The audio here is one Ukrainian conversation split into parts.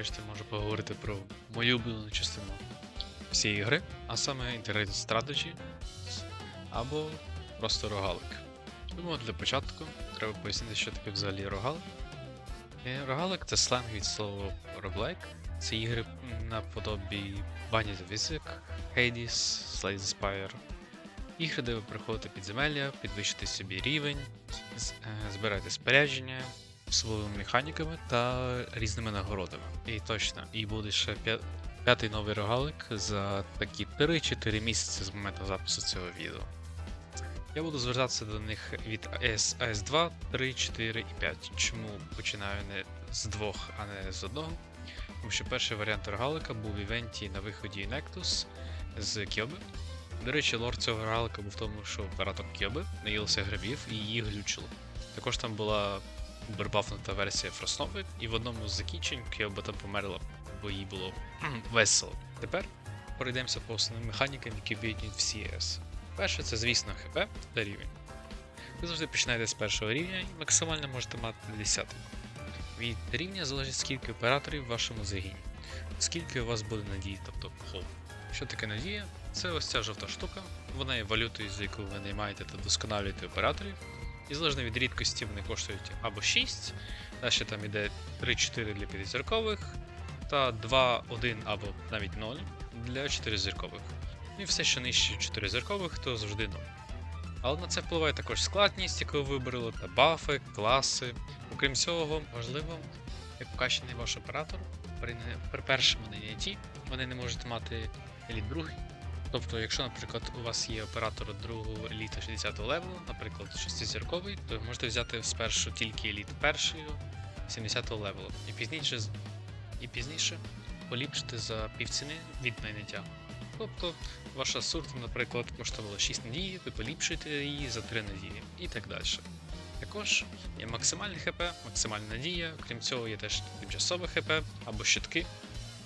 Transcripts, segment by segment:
нарешті можу поговорити про мою улюблену частину всієї гри, а саме Integrated Strategy або просто рогалик. Думаю, для початку треба пояснити, що таке взагалі рогалик. Е, Рогалик це сленг від слова roguelike. Це ігри наподобі Bunny the Wizard, Hades, Slay the Spire. Ігри, де ви проходите підземелля, підвищите собі рівень, е, спорядження, особливими механіками та різними нагородами. І точно, і буде ще п'ятий новий рогалик за такі 3-4 місяці з моменту запису цього відео. Я буду звертатися до них від AS, AS2, 3, 4 і 5. Чому починаю не з двох, а не з одного? Тому що перший варіант рогалика був в івенті на виході Nectus з Кьоби. До речі, лор цього рогалика був в тому, що оператор Кьоби наїлася грибів і її глючило. Також там була бербафнута версія Фроснови, і в одному з закінчень Кьоба там померла, бо їй було весело. Тепер пройдемося по основним механікам, які об'єднують всі CS. Перше, це, звісно, ХП та рівень. Ви завжди починаєте з першого рівня і максимально можете мати 10. Від рівня залежить скільки операторів в вашому загіні, скільки у вас буде надії, тобто хол. Що таке надія? Це ось ця жовта штука, вона є валютою, за яку ви наймаєте та досконалюєте операторів. І залежно від рідкості вони коштують або 6, далі там іде 3-4 для 5 зіркових, та 2, 1 або навіть 0 для 4 зіркових. І все, що нижче 4 зіркових, то завжди 0. Але на це впливає також складність, яку ви вибрали, та бафи, класи. Окрім цього, важливо, як вкачаний ваш оператор, при, при першому нанятті вони не можуть мати еліт другий. Тобто, якщо, наприклад, у вас є оператор другого еліта 60-го левелу, наприклад, 6-зірковий, то ви можете взяти спершу тільки еліт першого 70 левелу. І пізніше, і пізніше поліпшити за півціни від найняття. Тобто, ваша сурта, наприклад, коштувала 6 надії, ви поліпшуєте її за 3 надії і так далі. Також є максимальне ХП, максимальна надія, крім цього, є теж тимчасове ХП або щитки.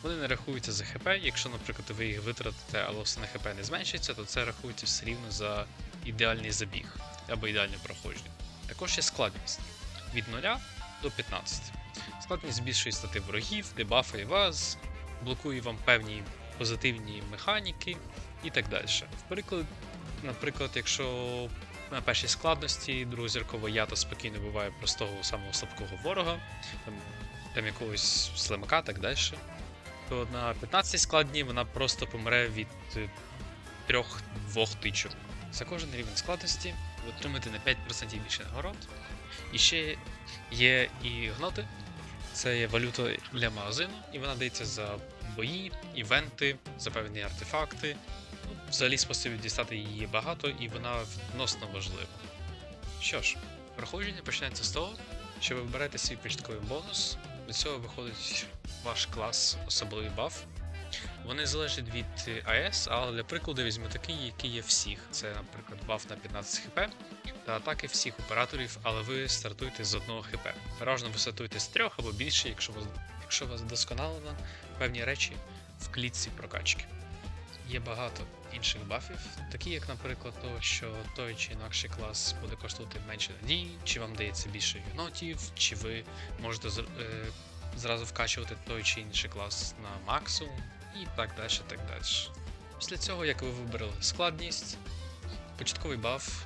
Вони не рахуються за ХП. Якщо, наприклад, ви їх витратите, але все на ХП не зменшиться, то це рахується все рівно за ідеальний забіг або ідеальне проходження. Також є складність від 0 до 15. Складність збільшує стати ворогів, дебафує вас, блокує вам певні позитивні механіки і так далі. Приклад, наприклад, якщо на першій складності другозіркового ята спокійно буває простого самого слабкого ворога, там, там якогось слимака, так далі, то на 15 складні вона просто помре від е, трьох-двох тичок. За кожен рівень складності ви отримаєте на 5% більше нагород. І ще є і гноти. Це є валюта для магазину, і вона дається за бої, івенти, за певні артефакти. Ну, взагалі способів дістати її багато, і вона відносно важлива. Що ж, проходження починається з того, що ви вибираєте свій початковий бонус. До цього виходить ваш клас особливий баф. Вони залежать від АЕС, але для прикладу візьму такий, який є всіх. Це, наприклад, баф на 15 хп та атаки всіх операторів, але ви стартуєте з одного хп. Переважно ви стартуєте з трьох або більше, якщо у вас, якщо вас досконалено певні речі в клітці прокачки. Є багато інших бафів, такі як, наприклад, то, що той чи інакший клас буде коштувати менше надій, чи вам дається більше юнотів, чи ви можете е, зразу вкачувати той чи інший клас на максимум, і так далі, так далі. Після цього, як ви вибрали складність, початковий баф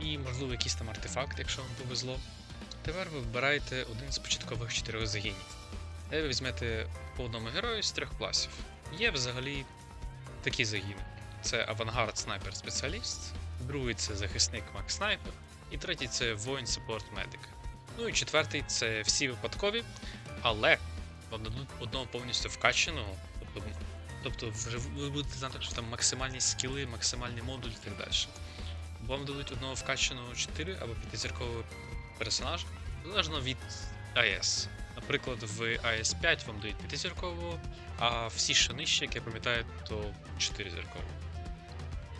і, можливо, якийсь там артефакт, якщо вам повезло, тепер ви вибираєте один з початкових чотирьох загінів. Де ви візьмете по одному герою з трьох класів. Є взагалі такі загіни: це авангард снайпер спеціаліст, другий це захисник Мак Снайпер, і третій це воїн саппорт медик. Ну і четвертий це всі випадкові, але одного повністю вкачаного, тобто, тобто вже ви будете знати, що там максимальні скіли, максимальний модуль і так далі. Вам дадуть одного вкачаного 4 або 5-зіркового персонажа, залежно від АЕС. Наприклад, в АЕС 5 вам дають 5-зіркового, а всі що нижче, як я пам'ятаю, то 4 зіркового.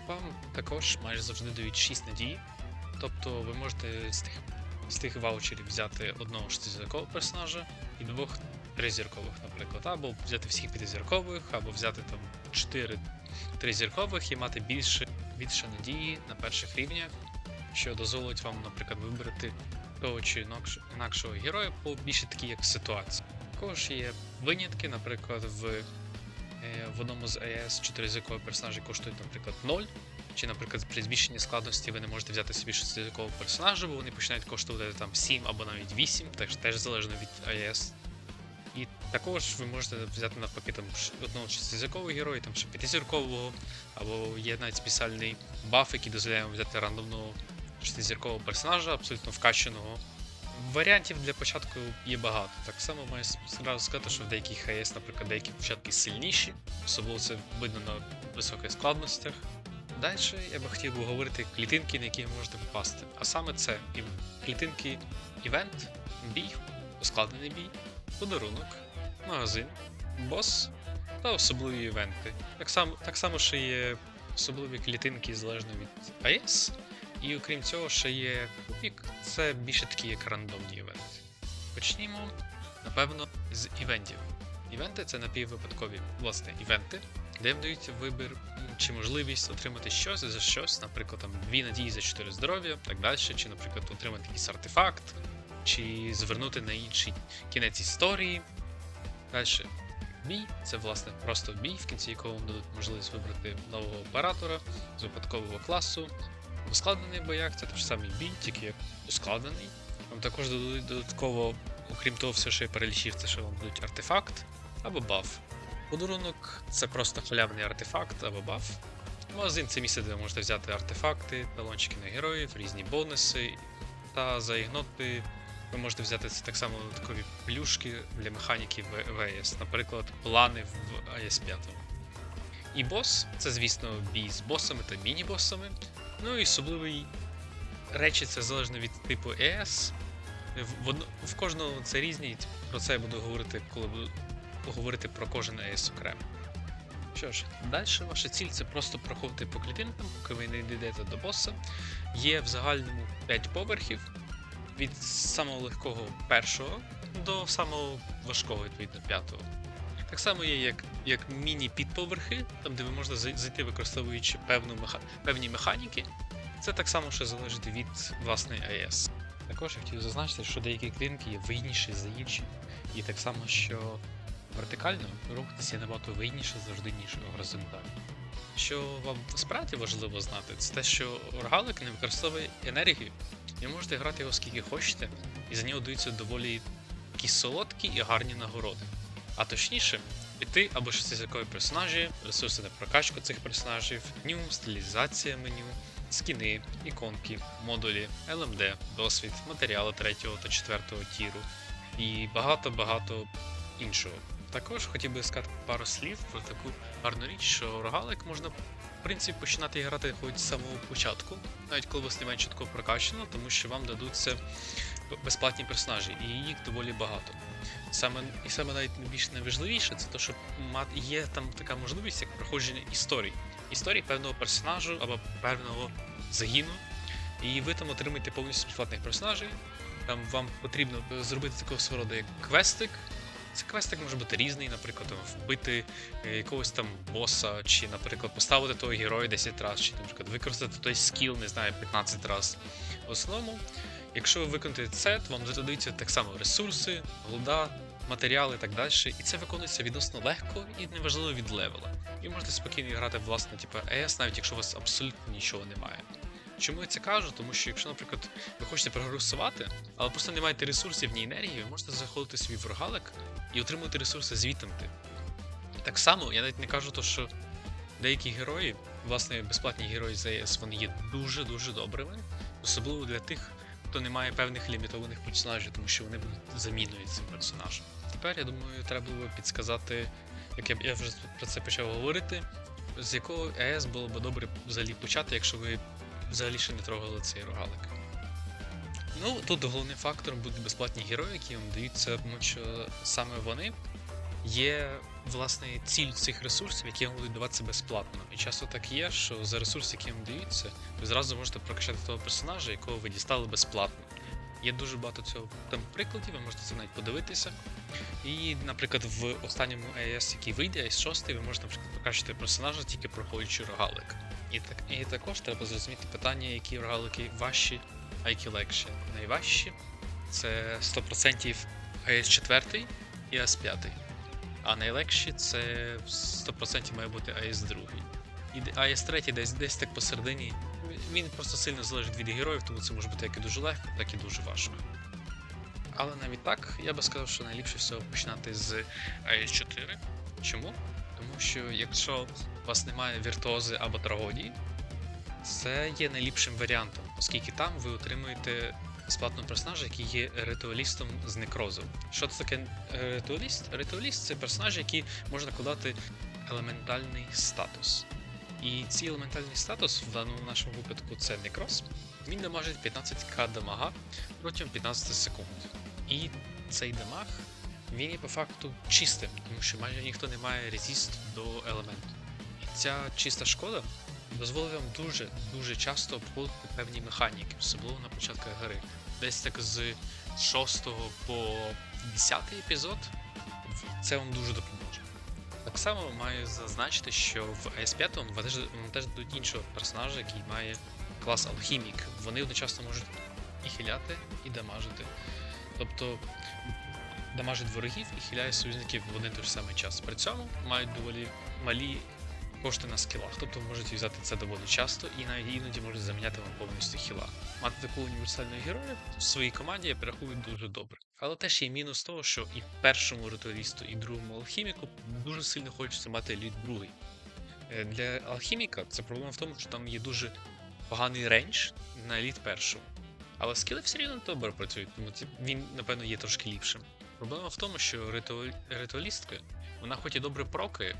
Вам також майже завжди дають 6 надій, тобто ви можете з тих, з тих ваучерів взяти одного 6-зіркового персонажа і двох 3-зіркових, наприклад, або взяти всіх 5-зіркових, або взяти там 4 3-зіркових і мати більше, більше надії на перших рівнях, що дозволить вам, наприклад, вибрати того чи інакшого героя по більше такій як ситуації. Також є винятки, наприклад, в, е, в одному з АЕС 4 язикові персонажі коштують, наприклад, 0. Чи, наприклад, при збільшенні складності ви не можете взяти собі 6 язикового персонажа, бо вони починають коштувати там 7 або навіть 8, теж, теж залежно від АЕС. І також ви можете взяти навпаки там одного шестизіркового героя, там ще п'ятизіркового, або є навіть спеціальний баф, який дозволяє вам взяти рандомного шестизіркового персонажа, абсолютно вкачаного. Варіантів для початку є багато. Так само маю зразу сказати, що в деяких АЕС, наприклад, деякі початки сильніші, особливо це видно на високих складностях. Далі я би хотів би говорити клітинки, на які ви можете попасти. А саме це клітинки івент, бій, ускладнений бій, подарунок, магазин, бос та особливі івенти. Так само, так само ще є особливі клітинки залежно від АЕС. І окрім цього, ще є кубік, це більше такі як рандомні івенти. Почнімо, напевно, з івентів. Івенти це напіввипадкові власне івенти, де вам вибір чи можливість отримати щось за щось, наприклад, там дві надії за 4 здоров'я, так далі, чи, наприклад, отримати якийсь артефакт, чи звернути на інший кінець історії. Далі. Бій це власне просто бій, в кінці якого вам дадуть можливість вибрати нового оператора з випадкового класу. В ускладнений боях це ж самий бій, тільки ускладнений. Вам також дадуть додатково, окрім того, все, що я перелічив, це що вам дадуть артефакт або баф. Подарунок це просто халявний артефакт або баф. Магазин це місце, де ви можете взяти артефакти, талончики на героїв, різні бонуси. Та за ігноти ви можете взяти це так само додаткові плюшки для механіків в АЕС, наприклад, плани в АЕС 5. І бос це, звісно, бій з босами та міні-босами. Ну і особливий речі це залежно від типу ЕС. В, в, кожного це різні, про це я буду говорити, коли буду говорити про кожен ЕС окремо. Що ж, далі ваша ціль це просто проходити по клітинкам, поки ви не дійдете до боса. Є в загальному 5 поверхів від самого легкого першого до самого важкого, відповідно, п'ятого. Так само є як, як міні-підповерхи, там де ви зай- зайти, використовуючи певну меха... певні механіки. Це так само ще залежить від власної АЕС. Також я хотів зазначити, що деякі клінки є вигідніші за інші, і так само, що вертикально рухатися набагато вигідніше завжди, ніж горизонтально. Що вам справді важливо знати, це те, що оргалик не використовує енергію, ви можете грати його скільки хочете, і за нього даються доволі такі солодкі і гарні нагороди. А точніше, піти або шестизіркові персонажі, ресурси на прокачку цих персонажів, меню, стилізація меню, скіни, іконки, модулі, LMD, досвід, матеріали 3 та 4 тіру і багато-багато іншого. Також хотів би сказати пару слів про таку гарну річ, що рогалик можна в принципі починати грати хоч з самого початку, навіть коли вас немає чітко прокачано, тому що вам дадуться безплатні персонажі, і їх доволі багато. Саме і саме навіть найбільш найважливіше, це те, що є там така можливість, як проходження історій. Історій певного персонажу або певного загіну. І ви там отримаєте повністю безплатних персонажів. Там вам потрібно зробити такого свого роду як квестик. Цей квестик може бути різний, наприклад, там, вбити е, якогось там боса, чи, наприклад, поставити того героя 10 разів, чи, наприклад, використати той скіл, не знаю, 15 разів. В основному, якщо ви виконаєте це, то вам зададуться так само ресурси, голда, матеріали і так далі. І це виконується відносно легко і неважливо від левела. І можете спокійно грати власне, типу ES, навіть якщо у вас абсолютно нічого немає. Чому я це кажу? Тому що якщо, наприклад, ви хочете прогресувати, але просто не маєте ресурсів ні енергії, ви можете заходити собі в свій врогалик і отримувати ресурси звітамти. Так само, я навіть не кажу, то, що деякі герої, власне, безплатні герої з AS, вони є дуже-дуже добрими, особливо для тих, хто не має певних лімітованих персонажів, тому що вони будуть заміною цим персонажем. Тепер, я думаю, треба було підсказати, як я, я вже про це почав говорити, з якого АЕС було б добре взагалі почати, якщо ви взагалі ще не трогали цей рогалик. Ну, тут головним фактором будуть безплатні герої, які вам даються, тому що саме вони є власне ціль цих ресурсів, які вам будуть даватися безплатно. І часто так є, що за ресурси, які вам даються, ви зразу можете прокачати того персонажа, якого ви дістали безплатно. Є дуже багато цього там прикладів, ви можете це навіть подивитися. І, наприклад, в останньому AES, який вийде, AES 6, ви можете, наприклад, прокачати персонажа тільки проходячи рогалик. І, так, і також треба зрозуміти питання, які рогалики важчі, а які легші. Найважчі це 100% AES 4, і АС5. А найлегші це 100% має бути АС2. І д- АС3 десь десь так посередині. Він просто сильно залежить від героїв, тому це може бути як і дуже легко, так і дуже важко. Але навіть так, я би сказав, що найліпше всього починати з АС4. Чому? Тому що якщо у вас немає віртуози або трагодії, це є найліпшим варіантом, оскільки там ви отримуєте безплатного персонажа, який є ритуалістом з некрозом. Що це таке е, ритуаліст? Ритуаліст це персонаж, який може накладати елементальний статус. І цей елементальний статус в даному нашому випадку це некроз. Він дамажить 15к дамага протягом 15 секунд. І цей дамаг він є по факту чистим, тому що майже ніхто не має резіст до елементу. І ця чиста шкода дозволить вам дуже дуже часто обходити певні механіки, особливо на початку гри. Десь так з 6 по 10 епізод це вам дуже допоможе. Так само маю зазначити, що в AS5 вам теж, вам дадуть іншого персонажа, який має клас Алхімік. Вони одночасно можуть і хиляти, і дамажити. Тобто дамажить ворогів і хиляє союзників в один той самий час. При цьому мають доволі малі кошти на скілах, тобто можуть взяти це доволі часто і навіть іноді можуть заміняти вам повністю хіла. Мати таку універсальну героя в своїй команді я перерахую дуже добре. Але теж є мінус того, що і першому ритуалісту, і другому алхіміку дуже сильно хочеться мати лід другий. Е, Для алхіміка це проблема в тому, що там є дуже поганий рейндж на еліт першому. Але скіли все рівно добре працюють, тому він, напевно, є трошки ліпшим. Проблема в тому, що ритуалістка, вона хоч і добре прокає,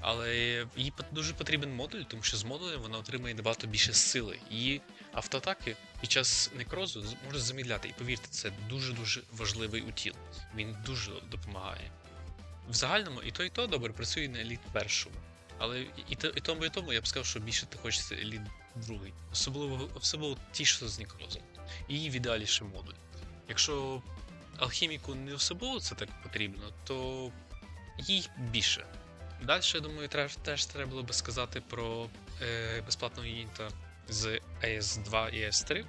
але їй дуже потрібен модуль, тому що з модулем вона отримує набагато більше сили. Її автоатаки під час некрозу може замідляти. І повірте, це дуже-дуже важливий утіл. Він дуже допомагає. В загальному і то, і то добре працює на еліт першому. Але і, то, і тому, і тому я б сказав, що більше ти хочеться еліт другий. Особливо, особливо ті, що з некрозом. І в ідеалі ще модуль. Якщо алхіміку не особливо це так потрібно, то їй більше. Далі, я думаю, треш- теж треба було би сказати про е, безплатного юніта з AS2 і AS3.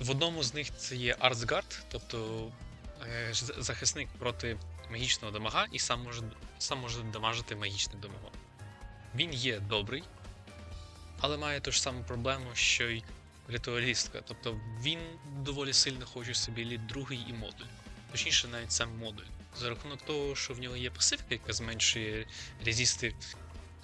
В одному з них це є Artsguard, тобто е, захисник проти магічного дамага і сам може, сам може дамажити магічним дамагом. Він є добрий, але має ту ж саму проблему, що й ритуалістка. Тобто він доволі сильно хоче собі лід другий і модуль. Точніше, навіть сам модуль. За рахунок того, що в нього є пасивка, яка зменшує резісти,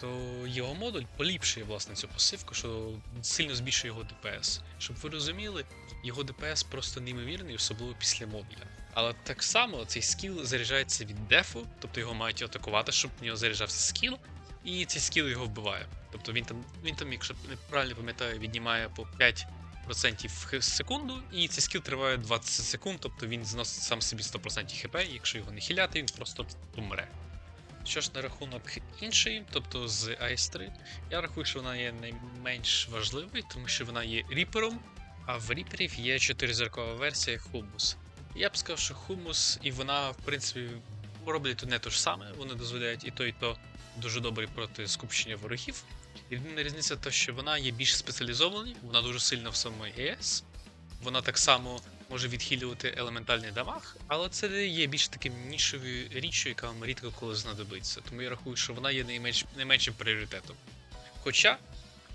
то його модуль поліпшує власне цю пасивку, що сильно збільшує його ДПС. Щоб ви розуміли, його ДПС просто неймовірний, особливо після модуля. Але так само цей скіл заряджається від дефу, тобто його мають атакувати, щоб в нього заряджався скіл, і цей скіл його вбиває. Тобто він там, він там, якщо не правильно пам'ятаю, віднімає по 5% в секунду, і цей скіл триває 20 секунд, тобто він зносить сам собі 100% хп, якщо його не хиляти, він просто помре. Що ж на рахунок іншої, тобто з AS3, я рахую, що вона є найменш важливою, тому що вона є ріпером, а в ріперів є 4-зіркова версія Хумус. Я б сказав, що Хумус і вона, в принципі, роблять не те ж саме, вони дозволяють і то, і то дуже добре проти скупчення ворогів. Єдина різниця те, що вона є більш спеціалізованою, вона дуже сильна в самій ЕС. Вона так само може відхилювати елементальний дамаг, але це є більш таким нішовою річчю, яка вам рідко коли знадобиться. Тому я рахую, що вона є найменш, найменшим пріоритетом. Хоча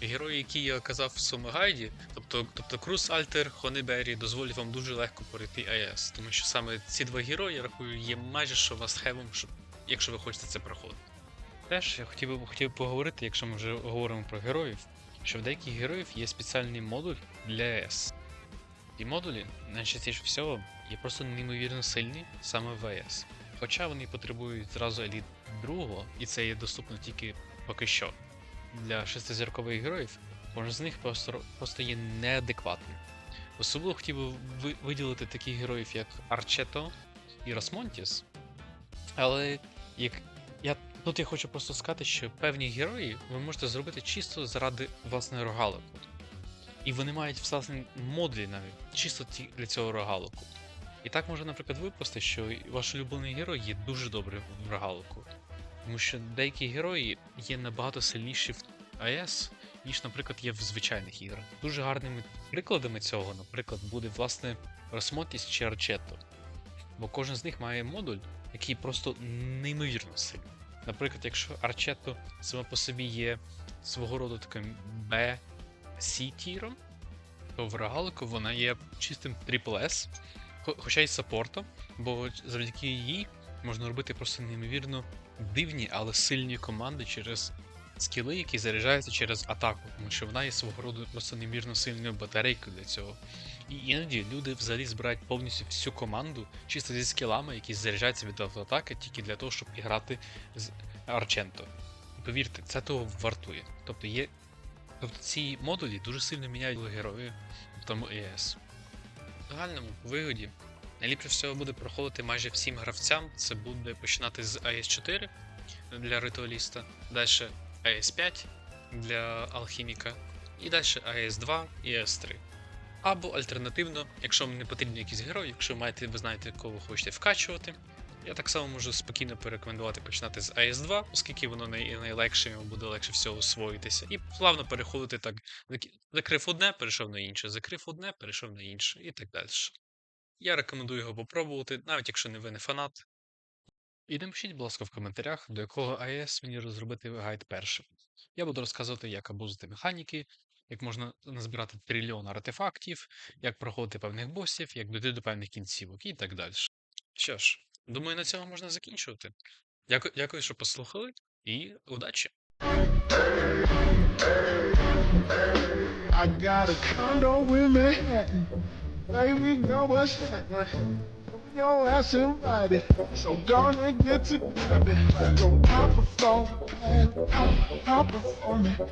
герої, які я казав в своєму гайді, тобто, тобто Круз Альтер, Хонебері, дозволять вам дуже легко пройти АЕС, тому що саме ці два герої, я рахую, є майже що мастхевом, щоб, якщо ви хочете це проходити. Теж я хотів хотів поговорити, якщо ми вже говоримо про героїв, що в деяких героїв є спеціальний модуль для АЕС. І модулі, найчастіше всього, є просто неймовірно сильні саме в АЕС. Хоча вони потребують зразу еліт другого, і це є доступно тільки поки що. Для шестизіркових героїв кожен з них просто, просто є неадекватним. Особливо хотів би виділити таких героїв, як Арчето і Росмонтіс. Але як я тут я хочу просто сказати, що певні герої ви можете зробити чисто заради власної рогалику. І вони мають власне модулі навіть чисто для цього рогалику. І так може, наприклад, випасти, що ваш улюблений герой є дуже добрий в рогалику. Тому що деякі герої є набагато сильніші в АЕС, ніж, наприклад, є в звичайних іграх. Дуже гарними прикладами цього, наприклад, буде власне Росмотіс чи Арчетто. Бо кожен з них має модуль, який просто неймовірно сильний. Наприклад, якщо Арчето саме по собі є свого роду таким B, C тіром, то в регалику вона є чистим Triple S, хоча й саппортом, бо завдяки їй можна робити просто неймовірно дивні, але сильні команди через скіли, які заряджаються через атаку, тому що вона є свого роду просто неймовірно сильною батарейкою для цього. І іноді люди взагалі збирають повністю всю команду чисто зі скілами, які заряджаються від автоатаки тільки для того, щоб іграти з Арченто. І повірте, це того вартує. Тобто є. Тобто ці модулі дуже сильно міняють герої в тому ЕС. В загальному вигоді найліпше всього буде проходити майже всім гравцям. Це буде починати з АС4 для ритуаліста, далі АС5 для алхіміка, і далі АС2 і АС3. Або альтернативно, якщо вам не потрібні якісь герої, якщо маєте, ви знаєте, кого хочете вкачувати, я так само можу спокійно порекомендувати починати з AS2, оскільки воно най- найлегше, йому буде легше всього освоїтися, і плавно переходити так. Закрив одне, перейшов на інше, закрив одне, перейшов на інше, і так далі. Я рекомендую його попробувати, навіть якщо не ви не фанат. І напишіть, будь ласка, в коментарях, до якого АЕС мені розробити гайд першим. Я буду розказувати, як абузити механіки, як можна назбирати трильйон артефактів, як проходити певних босів, як дойти до певних кінцівок і так далі. Що ж, думаю, на цьому можна закінчувати. Дякую, дякую, що послухали, і удачі! I got a condo in Manhattan. Baby, know what's happening. Yo, that's invited. So gonna get to it. Go pop a phone. Pop, pop a phone.